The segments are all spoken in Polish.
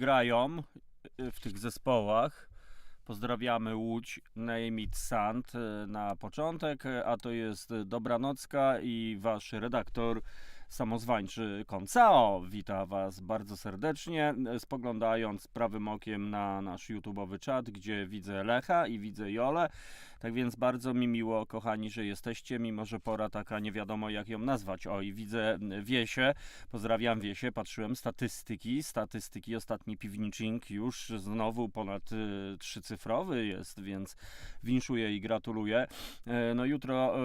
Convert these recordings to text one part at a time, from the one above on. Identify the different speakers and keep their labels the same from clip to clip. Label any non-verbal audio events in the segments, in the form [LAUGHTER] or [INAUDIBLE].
Speaker 1: grają y, w tych zespołach. Pozdrawiamy Łódź, Name It Sand y, na początek, y, a to jest Dobranocka i wasz redaktor samozwańczy Koncao. Wita was bardzo serdecznie, spoglądając prawym okiem na nasz YouTube'owy czat, gdzie widzę Lecha i widzę Jolę. Tak więc bardzo mi miło, kochani, że jesteście, mimo że pora taka nie wiadomo jak ją nazwać. O, i widzę y, Wiesię, pozdrawiam Wiesię, patrzyłem statystyki, statystyki, ostatni piwniczink już znowu ponad y, trzycyfrowy jest, więc winszuję i gratuluję. E, No jutro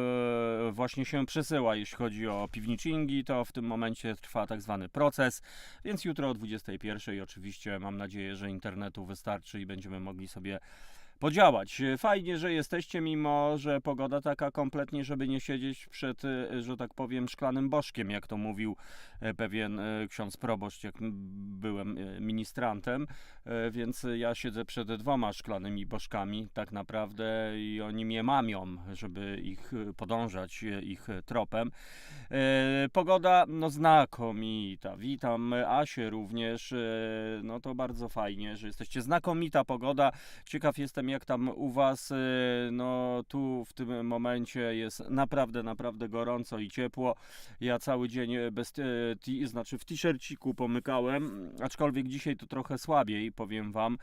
Speaker 1: e, właśnie się przesyła, jeśli chodzi o piwniczingi, to w tym momencie trwa tak zwany proces, więc jutro o 21 oczywiście mam nadzieję, że internetu wystarczy i będziemy mogli sobie podziałać. Fajnie, że jesteście, mimo że pogoda taka kompletnie, żeby nie siedzieć przed, e, że tak powiem, szklanym bożkiem, jak to mówił e, pewien e, ksiądz proboszcz, jak byłem e, ministrantem, E, więc ja siedzę przed dwoma szklanymi bożkami tak naprawdę i oni mnie mamią, żeby ich e, podążać e, ich tropem. E, Pogoda no znakomita. Witam Asię również. E, No to bardzo fajnie, że jesteście. Znakomita pogoda. Ciekaw jestem jak tam u was. E, No tu w tym momencie jest naprawdę, naprawdę gorąco i ciepło. Ja cały dzień bez, e, ti- znaczy w t-shirciku pomykałem, aczkolwiek dzisiaj to trochę słabiej, powiem wam.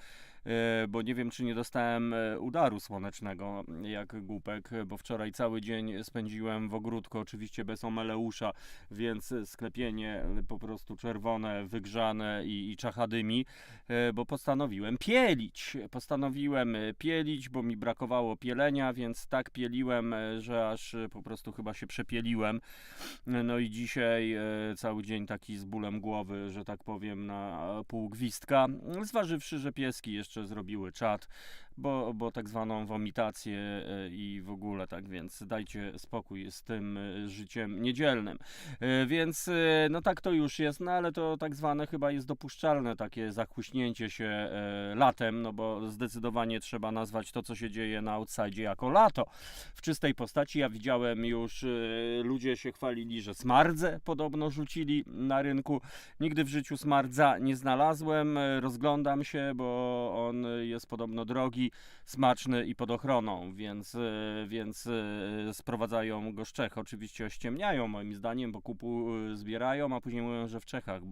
Speaker 1: E, Bo nie wiem, czy nie dostałem e, udaru słonecznego jak głupek, bo wczoraj cały dzień spędziłem w ogródku, oczywiście bez omeleusza, więc sklepienie po prostu czerwone, wygrzane i, i czachadymi, e, bo postanowiłem pielić. Postanowiłem pielić, bo mi brakowało pielenia, więc tak pieliłem, że aż po prostu chyba się przepieliłem. No i dzisiaj cały dzień taki z bólem głowy, że tak powiem, na pół gwizdka. Zważywszy, że pieski jeszcze zrobiły czat, bo, bo tak zwaną womitację e, i w ogóle tak, więc dajcie spokój z tym e, życiem niedzielnym. E, Więc no tak to już jest, no ale to tak zwane chyba jest dopuszczalne takie zachłyśnięcie się latem, no bo zdecydowanie trzeba nazwać to, co się dzieje na outside jako lato. W czystej postaci ja widziałem już, ludzie się chwalili, że smardze podobno rzucili na rynku. Nigdy w życiu smardza nie znalazłem, rozglądam się, bo on jest podobno drogi, smaczny i pod ochroną, więc, e, więc e, sprowadzają go z Czech. Oczywiście ościemniają moim zdaniem, bo kupu e, zbierają, a później mówią, że w Czechach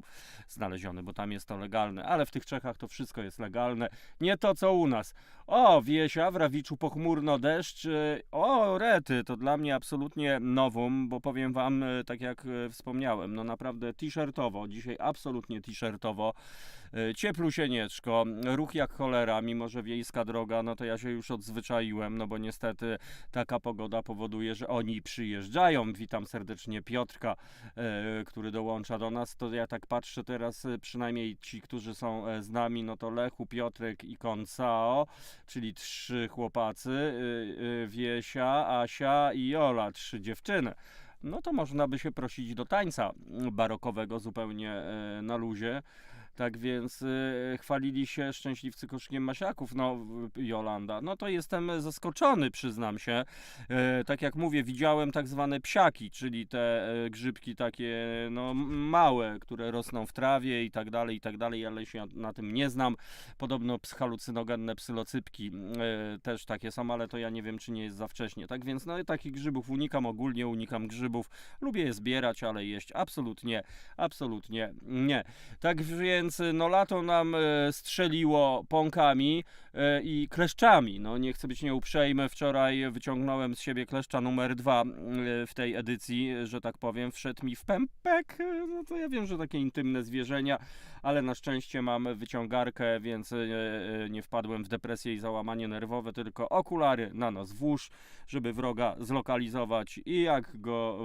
Speaker 1: znaleziony, bo tam jest to legalne, ale w tych Czechach to wszystko jest legalne. Nie to co u nas. O, Wiesia, w Rawiczu pochmurno deszcz. e, O, rety, to dla mnie absolutnie nowum, bo powiem wam, e, tak jak e, wspomniałem, no naprawdę t-shirtowo, dzisiaj absolutnie t-shirtowo. Cieplusienieczko, ruch jak cholera, mimo że wiejska droga, no to ja się już odzwyczaiłem, no bo niestety taka pogoda powoduje, że oni przyjeżdżają. Witam serdecznie Piotrka, który dołącza do nas. To ja tak patrzę teraz, przynajmniej ci, którzy są e, z nami, no to Lechu, Piotrek i Koncao, czyli trzy chłopacy, e, e, Wiesia, Asia i Jola, trzy dziewczyny. No to można by się prosić do tańca barokowego zupełnie e, na luzie. Tak więc e, chwalili się szczęśliwcy koszkiem Masiaków, no Jolanda. No to jestem zaskoczony, przyznam się. E, tak jak mówię, widziałem tak zwane psiaki, czyli te e, grzybki takie no małe, które rosną w trawie i tak dalej, i tak dalej, ale się na tym nie znam. Podobno halucynogenne psylocypki e, też takie są, ale to ja nie wiem, czy nie jest za wcześnie. Tak więc no takich grzybów unikam, ogólnie unikam grzybów. Lubię je zbierać, ale jeść absolutnie, absolutnie nie. Tak więc no lato nam e, strzeliło pąkami i kleszczami. No nie chcę być nieuprzejmy, wczoraj wyciągnąłem z siebie kleszcza numer dwa e, w tej edycji, że tak powiem, wszedł mi w pępek. E, No to ja wiem, że takie intymne zwierzenia, ale na szczęście mam wyciągarkę, więc e, e, nie wpadłem w depresję i załamanie nerwowe, tylko okulary na nos włóż, żeby wroga zlokalizować i jak go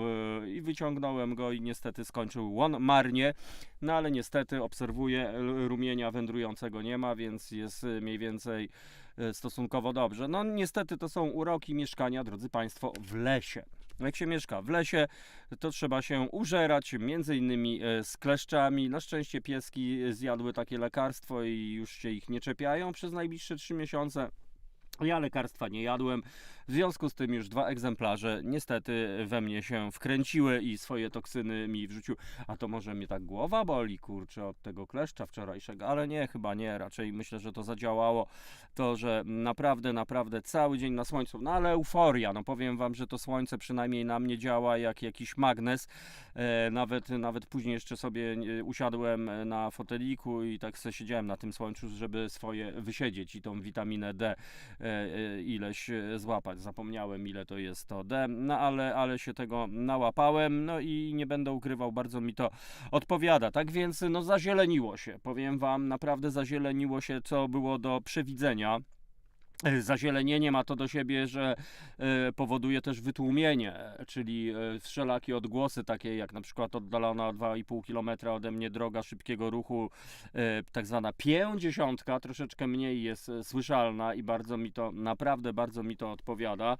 Speaker 1: e, i wyciągnąłem go i niestety skończył on marnie. No ale niestety obserwuję, rumienia wędrującego nie ma, więc jest mniej więcej y, stosunkowo dobrze. No niestety to są uroki mieszkania, drodzy Państwo, w lesie. Jak się mieszka w lesie, to trzeba się użerać, między innymi e, z kleszczami. Na szczęście pieski zjadły takie lekarstwo i już się ich nie czepiają przez najbliższe trzy miesiące. Ja lekarstwa nie jadłem, W związku z tym już dwa egzemplarze niestety we mnie się wkręciły i swoje toksyny mi wrzuciły. A to może mnie tak głowa boli, kurczę, od tego kleszcza wczorajszego, ale nie, chyba nie, raczej myślę, że to zadziałało. To, że naprawdę, naprawdę cały dzień na słońcu, no ale euforia, no powiem wam, że to słońce przynajmniej na mnie działa jak jakiś magnes. E, nawet, nawet później jeszcze sobie e, usiadłem na foteliku i tak sobie siedziałem na tym słońcu, żeby swoje wysiedzieć i tą witaminę D e, e, ileś e, Zapomniałem ile to jest to D, no ale, ale się tego nałapałem, no i nie będę ukrywał, bardzo mi to odpowiada. Tak więc no zazieleniło się, powiem wam, naprawdę zazieleniło się, co było do przewidzenia. [LAUGHS] Zazielenienie ma to do siebie, że e, powoduje też wytłumienie, czyli e, wszelakie odgłosy, takie jak na przykład oddalona o 2,5 km ode mnie droga szybkiego ruchu, e, tak zwana pięćdziesiątka, troszeczkę mniej jest słyszalna i bardzo mi to, naprawdę bardzo mi to odpowiada.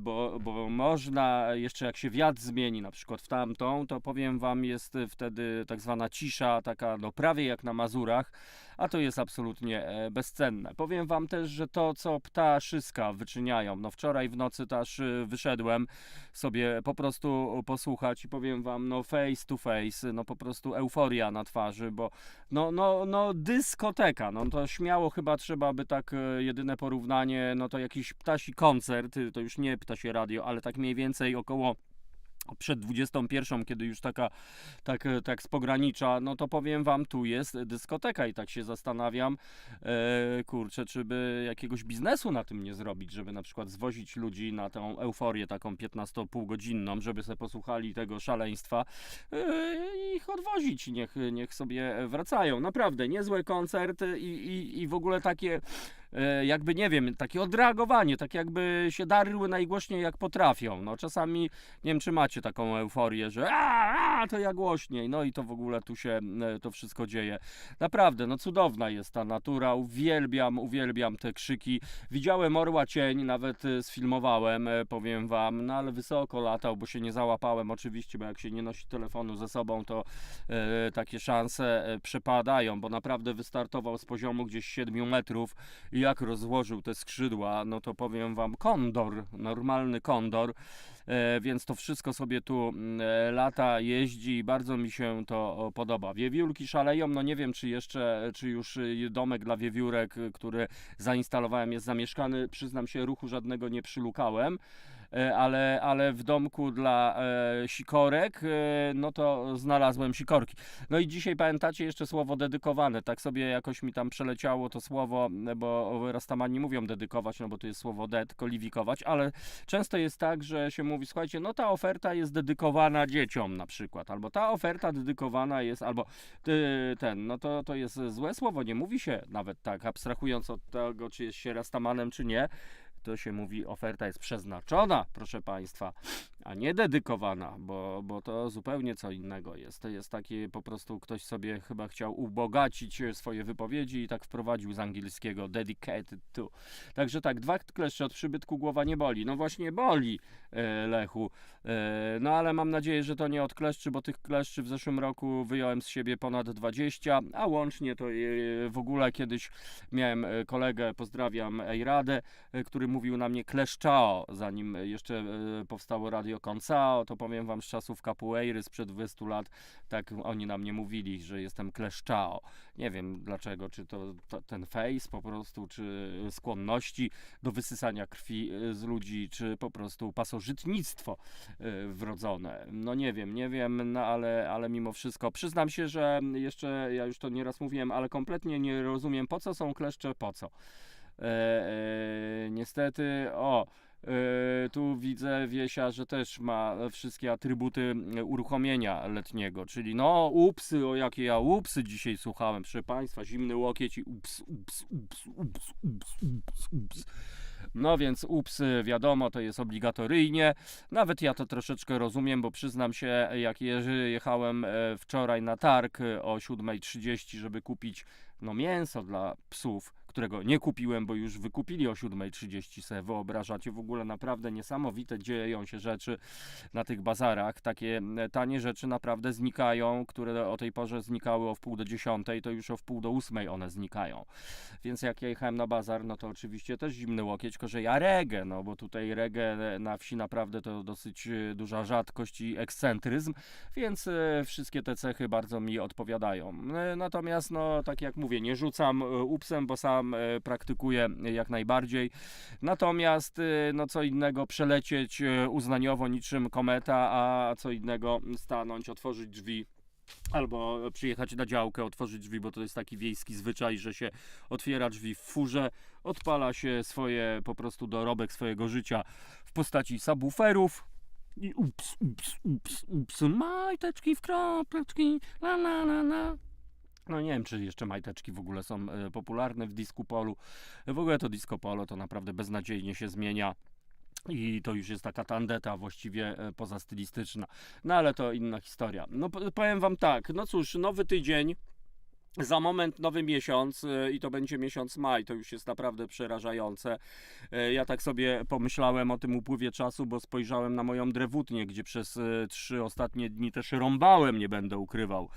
Speaker 1: Bo, bo można, jeszcze jak się wiatr zmieni, na przykład w tamtą, to powiem Wam, jest wtedy tak zwana cisza, taka no prawie jak na Mazurach, a to jest absolutnie e, bezcenne. Powiem Wam też, że to, co ptaszyska wyczyniają, no wczoraj w nocy też e, wyszedłem sobie po prostu posłuchać i powiem Wam, no face to face, no po prostu euforia na twarzy, bo no, no, no dyskoteka, no to śmiało chyba trzeba by tak e, jedyne porównanie, no to jakiś ptasi koncert, to już nie ptasie radio, ale tak mniej więcej około przed 21, kiedy już taka, tak, e, tak z pogranicza, no to powiem wam, tu jest dyskoteka i tak się zastanawiam, e, kurczę, czy by jakiegoś biznesu na tym nie zrobić, żeby na przykład zwozić ludzi na tą euforię taką 15,5 godzinną, żeby sobie posłuchali tego szaleństwa e, i ich odwozić, niech, niech sobie wracają. Naprawdę, niezły koncert i, i, i w ogóle takie jakby nie wiem, takie odreagowanie, tak jakby się darły najgłośniej jak potrafią. No czasami nie wiem, czy macie taką euforię, że a, a, to ja głośniej, no i to w ogóle tu się e, to wszystko dzieje. Naprawdę, no cudowna jest ta natura, uwielbiam, uwielbiam te krzyki. Widziałem orła cień, nawet e, sfilmowałem, e, powiem wam, no ale wysoko latał, bo się nie załapałem oczywiście, bo jak się nie nosi telefonu ze sobą, to e, takie szanse przepadają, bo naprawdę wystartował z poziomu gdzieś 7 metrów i jak rozłożył te skrzydła, no to powiem wam, kondor, normalny kondor. E, więc to wszystko sobie tu mm, e, lata, jeździ i bardzo mi się to podoba. Wiewiórki szaleją, no nie wiem czy jeszcze, czy już y, domek dla wiewiórek, y, który zainstalowałem jest zamieszkany, przyznam się ruchu żadnego nie przylukałem. E, Ale, ale w domku dla e, sikorek, e, no to znalazłem sikorki. No i dzisiaj pamiętacie jeszcze słowo dedykowane. Tak sobie jakoś mi tam przeleciało to słowo, bo Rastamani mówią dedykować, no bo to jest słowo ded, koliwikować, ale często jest tak, że się mówi, słuchajcie, no ta oferta jest dedykowana dzieciom na przykład, albo ta oferta dedykowana jest, albo ten, no to, to jest złe słowo, nie mówi się nawet tak, abstrahując od tego, czy jest się Rastamanem, czy nie, to się mówi, oferta jest przeznaczona, proszę Państwa, a nie dedykowana, bo, bo to zupełnie co innego jest. To jest takie po prostu ktoś sobie chyba chciał ubogacić swoje wypowiedzi i tak wprowadził z angielskiego dedicated to. Także tak, dwa kleszcze od przybytku głowa nie boli. No właśnie boli, e, Lechu. E, no ale mam nadzieję, że to nie od kleszczy, bo tych kleszczy w zeszłym roku wyjąłem z siebie ponad 20, a łącznie to e, w ogóle kiedyś miałem kolegę, pozdrawiam Ejradę, który mówił na mnie kleszczao, zanim jeszcze powstało Radio Concao, to powiem wam z czasów capoeiry sprzed 20 lat, tak oni na mnie mówili, że jestem kleszczao. Nie wiem dlaczego, czy to, to ten face po prostu, czy skłonności do wysysania krwi e, z ludzi, czy po prostu pasożytnictwo e, wrodzone. No nie wiem, nie wiem, no ale, ale mimo wszystko przyznam się, że jeszcze, ja już to nieraz mówiłem, ale kompletnie nie rozumiem po co są kleszcze, po co. E, niestety, o, tu widzę Wiesia, że też ma wszystkie atrybuty e, uruchomienia letniego, czyli no upsy, o jakie ja upsy dzisiaj słuchałem, proszę Państwa, zimny łokieć i ups, ups, ups, ups, ups, ups, ups. No więc ups, wiadomo, to jest obligatoryjnie. Nawet ja to troszeczkę rozumiem, bo przyznam się, jak jechałem e, wczoraj na targ e, o 7.30, żeby kupić no mięso dla psów, którego nie kupiłem, bo już wykupili o 7.30 se. Wyobrażacie w ogóle naprawdę niesamowite dzieją się rzeczy na tych bazarach. Takie e, tanie rzeczy naprawdę znikają, które o tej porze znikały o wpół do dziesiątej, to już o wpół do ósmej one znikają. Więc jak ja jechałem na bazar, no to oczywiście też zimny łokieć, tylko że ja regę, no bo tutaj regę na wsi naprawdę to dosyć e, duża rzadkość i ekscentryzm, więc e, wszystkie te cechy bardzo mi odpowiadają. E, Natomiast, no tak jak mówię, nie rzucam upsem, bo sam e, praktykuję jak najbardziej. Natomiast, e, no co innego przelecieć e, uznaniowo niczym kometa, a co innego stanąć, otworzyć drzwi Albo przyjechać na działkę, otworzyć drzwi, bo to jest taki wiejski zwyczaj, że się otwiera drzwi w furze, odpala się swoje po prostu dorobek swojego życia w postaci subwooferów. I ups, ups, ups, ups, majteczki w kropeczki, la la la la. No nie wiem, czy jeszcze majteczki w ogóle są e, popularne w disco polu. W ogóle to disco polo to naprawdę beznadziejnie się zmienia. I to już jest taka tandeta właściwie e, pozastylistyczna. No ale to inna historia. No po- powiem wam tak, no cóż, nowy tydzień. Za moment nowy miesiąc e, i to będzie miesiąc maj, to już jest naprawdę przerażające. E, Ja tak sobie pomyślałem o tym upływie czasu, bo spojrzałem na moją drewutnię, gdzie przez e, trzy ostatnie dni też rąbałem, nie będę ukrywał.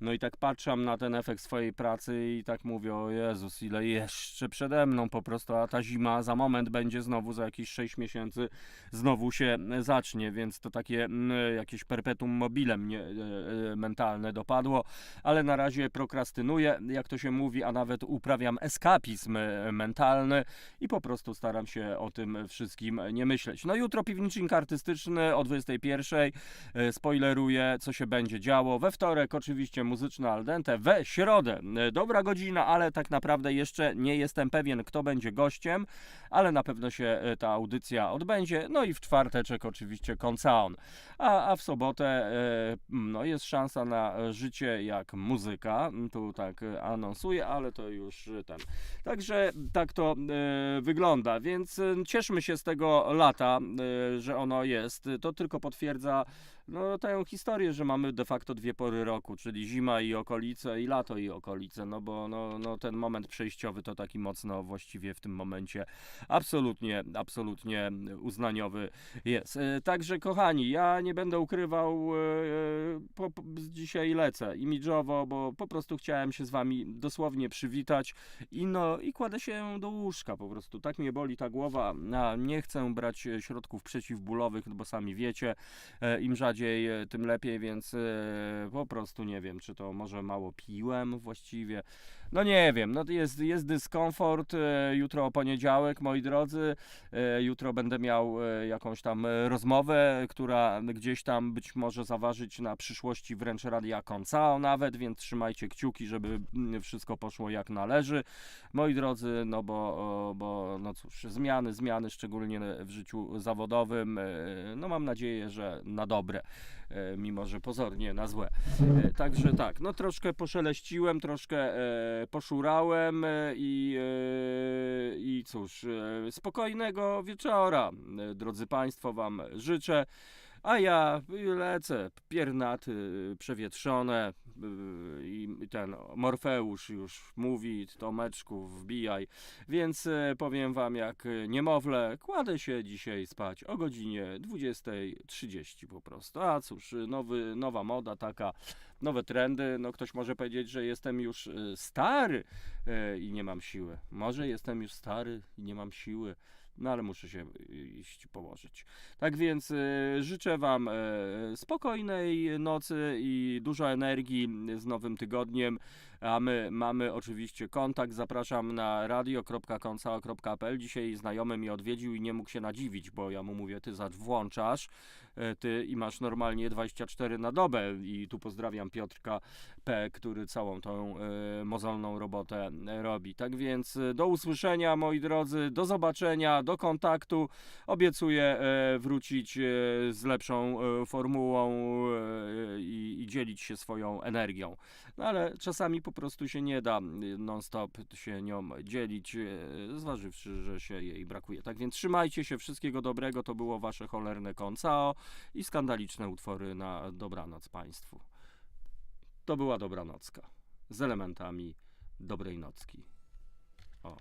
Speaker 1: No i tak patrzam na ten efekt swojej pracy i tak mówię, o Jezus, ile jeszcze przede mną po prostu, a ta zima za moment będzie znowu, za jakieś 6 miesięcy znowu się zacznie, więc to takie jakieś perpetuum mobile mnie mentalne dopadło, ale na razie jak to się mówi, a nawet uprawiam eskapizm e, mentalny i po prostu staram się o tym wszystkim nie myśleć. No jutro piwnicznik artystyczny o 21.00, e, spoileruję, co się będzie działo. We wtorek oczywiście muzyczne al dente, we środę e, dobra godzina, ale tak naprawdę jeszcze nie jestem pewien, kto będzie gościem, ale na pewno się ta audycja odbędzie. No i w czwarteczek oczywiście koncaon. A, a w sobotę no, jest szansa na życie jak muzyka. Tu tak e, anonsuję, ale to już e, ten. Także tak to e, wygląda, więc cieszmy się z tego lata, że ono jest. To tylko potwierdza no, tę historię, że mamy de facto dwie pory roku, czyli zima i okolice i lato i okolice, no bo no, no, ten moment przejściowy to taki mocno właściwie w tym momencie absolutnie, absolutnie uznaniowy jest. E, Także kochani, ja nie będę ukrywał, e, po, po, dzisiaj lecę imidżowo, bo po prostu chciałem się z wami dosłownie przywitać i no i kładę się do łóżka po prostu. Tak mnie boli ta głowa, nie chcę brać e, środków przeciwbólowych, no bo sami wiecie, e, im rzadziej, e, tym lepiej, więc e, po prostu nie wiem, czy to może mało piłem właściwie. No nie wiem, no jest, jest dyskomfort. e, Jutro poniedziałek, moi drodzy. e, Jutro będę miał e, jakąś tam rozmowę, która gdzieś tam być może zaważyć na przyszłości wręcz Radia Koncao nawet, więc trzymajcie kciuki, żeby mm, wszystko poszło jak należy. Moi drodzy, no bo, bo no cóż, zmiany, zmiany, szczególnie w życiu zawodowym, no mam nadzieję, że na dobre, mimo że pozornie na złe. E, Także tak, no troszkę poszeleściłem, troszkę e, poszurałem e, i, e, i cóż, e, spokojnego wieczora, e, drodzy Państwo, Wam życzę. A ja lecę, piernaty, przewietrzone i ten Morfeusz już mówi, Tomeczku wbijaj, więc e, powiem wam jak e, niemowlę, kładę się dzisiaj spać o godzinie 20.30 po prostu. A cóż, nowy, nowa moda taka, nowe trendy, no ktoś może powiedzieć, że jestem już e, stary i nie mam siły. Może jestem już stary i nie mam siły. No ale muszę się y, iść położyć. Tak więc y, życzę Wam y, spokojnej nocy i dużo energii z nowym tygodniem. A my mamy oczywiście kontakt. Zapraszam na radio.koncao.pl. Dzisiaj znajomy mnie odwiedził i nie mógł się nadziwić, bo ja mu mówię, ty włączasz e, ty i masz normalnie 24 na dobę i tu pozdrawiam Piotrka P, który całą tą e, mozolną robotę e, robi. Tak więc e, do usłyszenia moi drodzy, do zobaczenia, do kontaktu. Obiecuję wrócić z lepszą formułą i, dzielić się swoją energią. No ale czasami po prostu się nie da non-stop się nią dzielić, zważywszy, że się jej brakuje. Tak więc trzymajcie się, wszystkiego dobrego, to było wasze cholerne koncao i skandaliczne utwory na dobranoc Państwu. To była dobranocka z elementami dobrej nocki. O.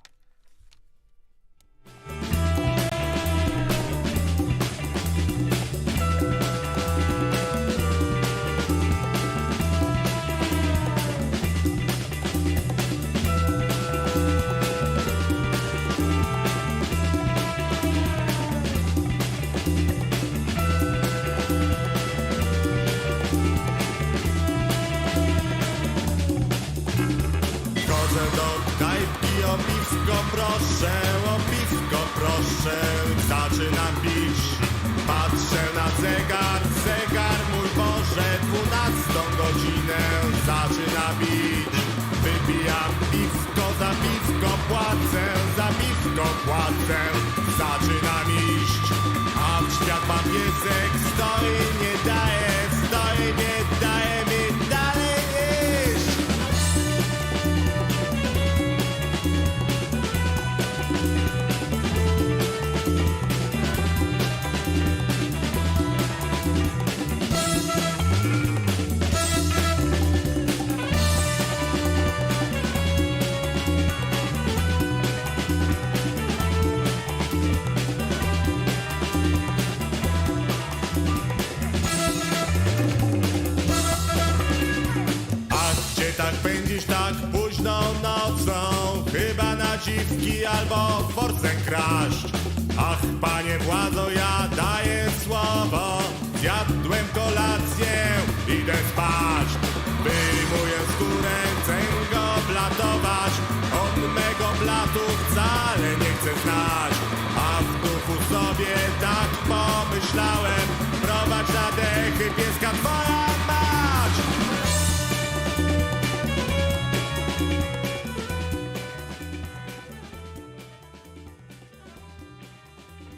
Speaker 2: proszę, o piwko proszę Zaczynam pić, patrzę na zegar, zegar mój Boże Dwunastą godzinę zaczyna bić Wypijam piwko, za piwko płacę, za piwko płacę Zaczynam iść, a w świat mam piesek stoi, nie daje, stoi, nie daje dziwki albo forcę kraść. Ach, panie władzo, ja daję słowo, zjadłem kolację, idę spać. Wyjmuję skórę, chcę go blatować, od mego blatu wcale nie chcę znać. A w duchu sobie tak pomyślałem, prowadź na dechy pieska twoja.